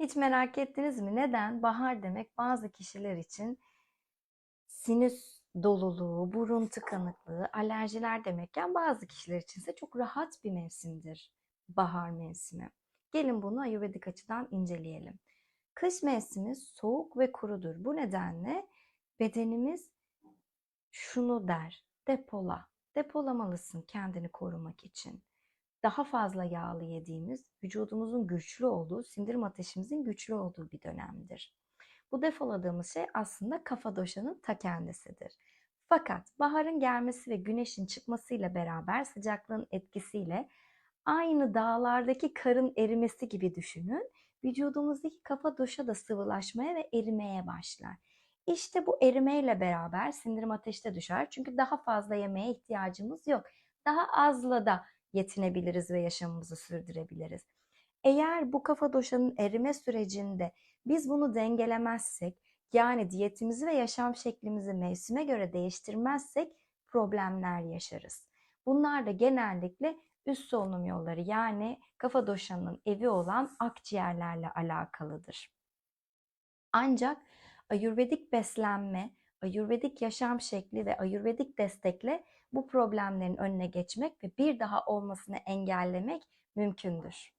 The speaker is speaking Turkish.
Hiç merak ettiniz mi? Neden? Bahar demek bazı kişiler için sinüs doluluğu, burun tıkanıklığı, alerjiler demekken bazı kişiler için ise çok rahat bir mevsimdir bahar mevsimi. Gelin bunu Ayurvedik açıdan inceleyelim. Kış mevsimi soğuk ve kurudur. Bu nedenle bedenimiz şunu der, depola. Depolamalısın kendini korumak için. Daha fazla yağlı yediğimiz, vücudumuzun güçlü olduğu, sindirim ateşimizin güçlü olduğu bir dönemdir. Bu depoladığımız şey aslında kafa doşanın ta kendisidir. Fakat baharın gelmesi ve güneşin çıkmasıyla beraber sıcaklığın etkisiyle aynı dağlardaki karın erimesi gibi düşünün. Vücudumuzdaki kafa doşa da sıvılaşmaya ve erimeye başlar. İşte bu erimeyle beraber sindirim ateşte düşer. Çünkü daha fazla yemeğe ihtiyacımız yok. Daha azla da yetinebiliriz ve yaşamımızı sürdürebiliriz. Eğer bu kafa doşanın erime sürecinde biz bunu dengelemezsek, yani diyetimizi ve yaşam şeklimizi mevsime göre değiştirmezsek problemler yaşarız. Bunlar da genellikle üst solunum yolları yani kafa doşanın evi olan akciğerlerle alakalıdır. Ancak Ayurvedik beslenme, Ayurvedik yaşam şekli ve Ayurvedik destekle bu problemlerin önüne geçmek ve bir daha olmasını engellemek mümkündür.